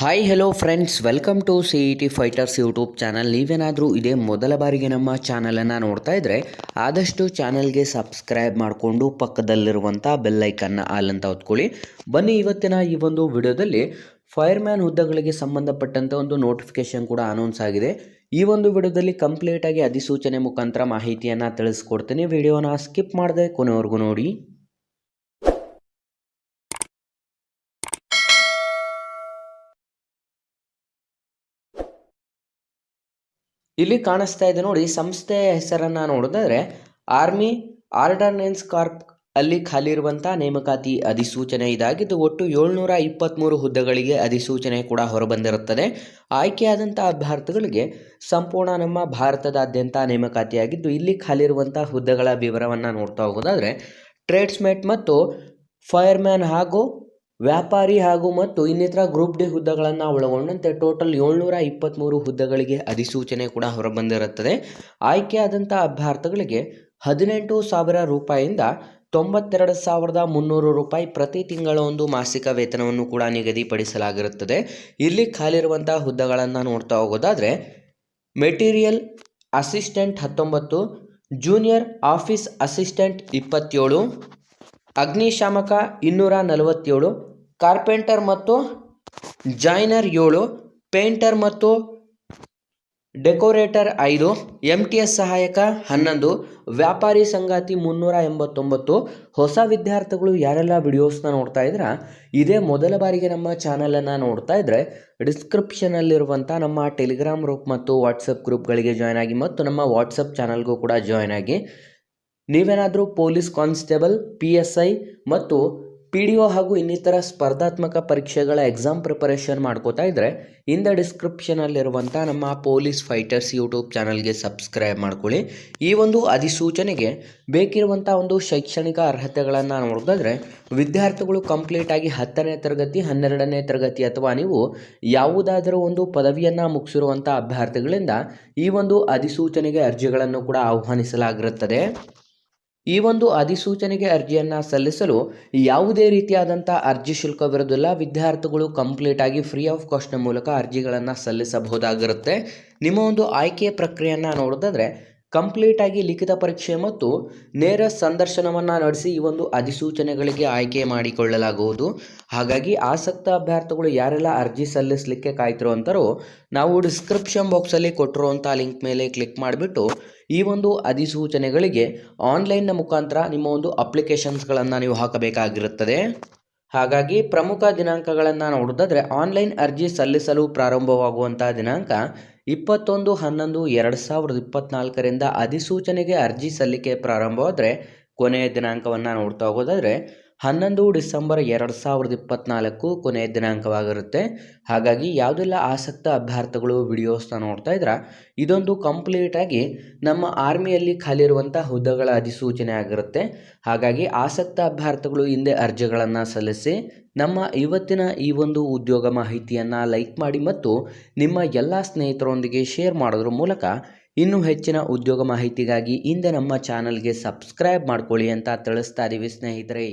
Hi hello friends welcome to C E T fighters YouTube channel ನೀವೇನಾದರೂ ಇದೇ ಮೊದಲ ಬಾರಿಗೆ ನಮ್ಮ ಚಾನಲನ್ನು ನೋಡ್ತಾ ಇದ್ದರೆ ಆದಷ್ಟು ಚಾನಲ್ಗೆ ಸಬ್ಸ್ಕ್ರೈಬ್ ಮಾಡಿಕೊಂಡು ಪಕ್ಕದಲ್ಲಿರುವಂಥ ಬೆಲ್ಲೈಕನ್ನು ಆಲ್ ಅಂತ ಹೊತ್ಕೊಳ್ಳಿ. ಬನ್ನಿ ಇವತ್ತಿನ ಈ ಒಂದು ವಿಡಿಯೋದಲ್ಲಿ ಫೈರ್ಮ್ಯಾನ್ ಹುದ್ದೆಗಳಿಗೆ ಸಂಬಂಧಪಟ್ಟಂಥ ಒಂದು ನೋಟಿಫಿಕೇಶನ್ ಕೂಡ ಅನೌನ್ಸ್ ಆಗಿದೆ. ಈ ಒಂದು ವಿಡಿಯೋದಲ್ಲಿ ಕಂಪ್ಲೀಟಾಗಿ ಅಧಿಸೂಚನೆ ಮುಖಾಂತರ ಮಾಹಿತಿಯನ್ನು ತಿಳಿಸ್ಕೊಡ್ತೀನಿ. ವಿಡಿಯೋನ ಸ್ಕಿಪ್ ಮಾಡದೆ ಕೊನೆವರೆಗೂ ನೋಡಿ. ಇಲ್ಲಿ ಕಾಣಿಸ್ತಾ ಇದೆ ನೋಡಿ, ಸಂಸ್ಥೆಯ ಹೆಸರನ್ನು ನೋಡಿದ್ರೆ ಆರ್ಮಿ ಆರ್ಡರ್ನೆನ್ಸ್ ಕಾರ್ಪ್ ಅಲ್ಲಿ ಖಾಲಿ ಇರುವಂಥ ನೇಮಕಾತಿ ಅಧಿಸೂಚನೆ ಇದಾಗಿದ್ದು, ಒಟ್ಟು ಏಳ್ನೂರ ಇಪ್ಪತ್ತ್ಮೂರು ಹುದ್ದೆಗಳಿಗೆ ಅಧಿಸೂಚನೆ ಕೂಡ ಹೊರಬಂದಿರುತ್ತದೆ. ಆಯ್ಕೆಯಾದಂಥ ಅಭ್ಯರ್ಥಿಗಳಿಗೆ ಸಂಪೂರ್ಣ ನಮ್ಮ ಭಾರತದಾದ್ಯಂತ ನೇಮಕಾತಿಯಾಗಿದ್ದು, ಇಲ್ಲಿ ಖಾಲಿ ಇರುವಂತಹ ಹುದ್ದೆಗಳ ವಿವರವನ್ನು ನೋಡ್ತಾ ಹೋಗೋದಾದ್ರೆ ಟ್ರೇಡ್ಸ್ಮೇಟ್ ಮತ್ತು ಫೈರ್ಮ್ಯಾನ್ ಹಾಗೂ ವ್ಯಾಪಾರಿ ಹಾಗೂ ಮತ್ತು ಇನ್ನಿತರ ಗ್ರೂಪ್ ಡಿ ಹುದ್ದೆಗಳನ್ನು ಒಳಗೊಂಡಂತೆ ಟೋಟಲ್ ಏಳ್ನೂರ ಇಪ್ಪತ್ತ್ಮೂರು ಹುದ್ದೆಗಳಿಗೆ ಅಧಿಸೂಚನೆ ಕೂಡ ಹೊರಬಂದಿರುತ್ತದೆ. ಆಯ್ಕೆಯಾದಂಥ ಅಭ್ಯರ್ಥಿಗಳಿಗೆ ಹದಿನೆಂಟು ಸಾವಿರ ರೂಪಾಯಿಯಿಂದ ತೊಂಬತ್ತೆರಡು ಸಾವಿರದ ಮುನ್ನೂರು ರೂಪಾಯಿ ಪ್ರತಿ ತಿಂಗಳ ಒಂದು ಮಾಸಿಕ ವೇತನವನ್ನು ಕೂಡ ನಿಗದಿಪಡಿಸಲಾಗಿರುತ್ತದೆ. ಇಲ್ಲಿ ಖಾಲಿರುವಂಥ ಹುದ್ದೆಗಳನ್ನು ನೋಡ್ತಾ ಹೋಗೋದಾದರೆ, ಮೆಟೀರಿಯಲ್ ಅಸಿಸ್ಟೆಂಟ್ ಹತ್ತೊಂಬತ್ತು, ಜೂನಿಯರ್ ಆಫೀಸ್ ಅಸಿಸ್ಟೆಂಟ್ ಇಪ್ಪತ್ತೇಳು ಅಗ್ನಿಶಾಮಕ ಇನ್ನೂರ ನಲವತ್ತೇಳು, ಕಾರ್ಪೆಂಟರ್ ಮತ್ತು ಜಾಯ್ನರ್ ಏಳು, ಪೇಂಟರ್ ಮತ್ತು ಡೆಕೋರೇಟರ್ ಐದು ಎಂ ಟಿ ಎಸ್ ಸಹಾಯಕ ಹನ್ನೊಂದು, ವ್ಯಾಪಾರಿ ಸಂಗಾತಿ ಮುನ್ನೂರ ಎಂಬತ್ತೊಂಬತ್ತು. ಹೊಸ ವಿದ್ಯಾರ್ಥಿಗಳು ಯಾರೆಲ್ಲ ವಿಡಿಯೋಸ್ನ ನೋಡ್ತಾ ಇದ್ದೀರಾ ಇದೇ ಮೊದಲ ಬಾರಿಗೆ ನಮ್ಮ ಚಾನಲನ್ನು ನೋಡ್ತಾ ಇದ್ದರೆ ಡಿಸ್ಕ್ರಿಪ್ಷನಲ್ಲಿರುವಂಥ ನಮ್ಮ ಟೆಲಿಗ್ರಾಮ್ ಗ್ರೂಪ್ ಮತ್ತು ವಾಟ್ಸಪ್ ಗ್ರೂಪ್ಗಳಿಗೆ ಜಾಯ್ನ್ ಆಗಿ ಮತ್ತು ನಮ್ಮ ವಾಟ್ಸಪ್ ಚಾನಲ್ಗೂ ಕೂಡ ಜಾಯ್ನ್ ಆಗಿ ನೀವೇನಾದರೂ police constable, P S I ಮತ್ತು ಪಿ ಡಿ ಒ ಹಾಗೂ ಇನ್ನಿತರ ಸ್ಪರ್ಧಾತ್ಮಕ ಪರೀಕ್ಷೆಗಳ ಎಕ್ಸಾಮ್ ಪ್ರಿಪರೇಷನ್ ಮಾಡ್ಕೋತಾ ಇದ್ದರೆ ಇಂದ ಡಿಸ್ಕ್ರಿಪ್ಷನಲ್ಲಿರುವಂಥ ನಮ್ಮ ಪೊಲೀಸ್ ಫೈಟರ್ಸ್ ಯೂಟ್ಯೂಬ್ ಚಾನಲ್ಗೆ ಸಬ್ಸ್ಕ್ರೈಬ್ ಮಾಡ್ಕೊಳ್ಳಿ. ಈ ಒಂದು ಅಧಿಸೂಚನೆಗೆ ಬೇಕಿರುವಂಥ ಒಂದು ಶೈಕ್ಷಣಿಕ ಅರ್ಹತೆಗಳನ್ನು ನೋಡಿದ್ರೆ ವಿದ್ಯಾರ್ಥಿಗಳು ಕಂಪ್ಲೀಟಾಗಿ ಹತ್ತನೇ ತರಗತಿ, ಹನ್ನೆರಡನೇ ತರಗತಿ ಅಥವಾ ನೀವು ಯಾವುದಾದರೂ ಒಂದು ಪದವಿಯನ್ನು ಮುಗಿಸಿರುವಂಥ ಅಭ್ಯರ್ಥಿಗಳಿಂದ ಈ ಒಂದು ಅಧಿಸೂಚನೆಗೆ ಅರ್ಜಿಗಳನ್ನು ಕೂಡ ಆಹ್ವಾನಿಸಲಾಗಿರುತ್ತದೆ. ಈ ಒಂದು ಅಧಿಸೂಚನೆಗೆ ಅರ್ಜಿಯನ್ನು ಸಲ್ಲಿಸಲು ಯಾವುದೇ ರೀತಿಯಾದಂಥ ಅರ್ಜಿ ಶುಲ್ಕವಿರೋದಿಲ್ಲ ವಿದ್ಯಾರ್ಥಿಗಳು ಕಂಪ್ಲೀಟಾಗಿ ಫ್ರೀ ಆಫ್ ಕಾಸ್ಟ್ನ ಮೂಲಕ ಅರ್ಜಿಗಳನ್ನು ಸಲ್ಲಿಸಬಹುದಾಗಿರುತ್ತೆ. ನಿಮ್ಮ ಒಂದು ಆಯ್ಕೆಯ ಪ್ರಕ್ರಿಯೆಯನ್ನು ನೋಡೋದಾದರೆ ಕಂಪ್ಲೀಟಾಗಿ ಲಿಖಿತ ಪರೀಕ್ಷೆ ಮತ್ತು ನೇರ ಸಂದರ್ಶನವನ್ನು ನಡೆಸಿ ಈ ಒಂದು ಅಧಿಸೂಚನೆಗಳಿಗೆ ಆಯ್ಕೆ ಮಾಡಿಕೊಳ್ಳಲಾಗುವುದು. ಹಾಗಾಗಿ ಆಸಕ್ತ ಅಭ್ಯರ್ಥಿಗಳು ಯಾರೆಲ್ಲ ಅರ್ಜಿ ಸಲ್ಲಿಸಲಿಕ್ಕೆ ಕಾಯ್ತಿರುವಂಥರೋ ನಾವು ಡಿಸ್ಕ್ರಿಪ್ಷನ್ ಬಾಕ್ಸಲ್ಲಿ ಕೊಟ್ಟಿರುವಂಥ ಲಿಂಕ್ ಮೇಲೆ ಕ್ಲಿಕ್ ಮಾಡಿಬಿಟ್ಟು ಈ ಒಂದು ಅಧಿಸೂಚನೆಗಳಿಗೆ ಆನ್ಲೈನ್ನ ಮುಖಾಂತರ ನಿಮ್ಮ ಒಂದು ಅಪ್ಲಿಕೇಶನ್ಸ್ಗಳನ್ನು ನೀವು ಹಾಕಬೇಕಾಗಿರುತ್ತದೆ. ಹಾಗಾಗಿ ಪ್ರಮುಖ ದಿನಾಂಕಗಳನ್ನು ನೋಡೋದಾದರೆ ಆನ್ಲೈನ್ ಅರ್ಜಿ ಸಲ್ಲಿಸಲು ಪ್ರಾರಂಭವಾಗುವಂಥ ದಿನಾಂಕ ಇಪ್ಪತ್ತೊಂದು ಹನ್ನೊಂದು ಎರಡು ಸಾವಿರದ ಇಪ್ಪತ್ತ್ನಾಲ್ಕರಿಂದ ಅಧಿಸೂಚನೆಗೆ ಅರ್ಜಿ ಸಲ್ಲಿಕೆ ಪ್ರಾರಂಭವಾದರೆ ಕೊನೆಯ ದಿನಾಂಕವನ್ನು ನೋಡ್ತಾ ಹೋಗೋದಾದರೆ ಹನ್ನೊಂದು ಡಿಸೆಂಬರ್ ಎರಡು ಸಾವಿರದ ಇಪ್ಪತ್ತ್ನಾಲ್ಕು ಕೊನೆಯ ದಿನಾಂಕವಾಗಿರುತ್ತೆ. ಹಾಗಾಗಿ ಯಾವುದೆಲ್ಲ ಆಸಕ್ತ ಅಭ್ಯರ್ಥಿಗಳು ವಿಡಿಯೋಸ್ನ ನೋಡ್ತಾ ಇದ್ರೆ ಇದೊಂದು ಕಂಪ್ಲೀಟಾಗಿ ನಮ್ಮ ಆರ್ಮಿಯಲ್ಲಿ ಖಾಲಿ ಇರುವಂಥ ಹುದ್ದೆಗಳ ಅಧಿಸೂಚನೆ ಆಗಿರುತ್ತೆ. ಹಾಗಾಗಿ ಆಸಕ್ತ ಅಭ್ಯರ್ಥಿಗಳು ಹಿಂದೆ ಅರ್ಜಿಗಳನ್ನು ಸಲ್ಲಿಸಿ ನಮ್ಮ ಇವತ್ತಿನ ಈ ಒಂದು ಉದ್ಯೋಗ ಮಾಹಿತಿಯನ್ನು ಲೈಕ್ ಮಾಡಿ ಮತ್ತು ನಿಮ್ಮ ಎಲ್ಲ ಸ್ನೇಹಿತರೊಂದಿಗೆ ಶೇರ್ ಮಾಡೋದ್ರ ಮೂಲಕ ಇನ್ನೂ ಹೆಚ್ಚಿನ ಉದ್ಯೋಗ ಮಾಹಿತಿಗಾಗಿ ಹಿಂದೆ ನಮ್ಮ ಚಾನಲ್ಗೆ ಸಬ್ಸ್ಕ್ರೈಬ್ ಮಾಡ್ಕೊಳ್ಳಿ ಅಂತ ತಿಳಿಸ್ತಾ ಇದ್ದೀವಿ ಸ್ನೇಹಿತರೆ.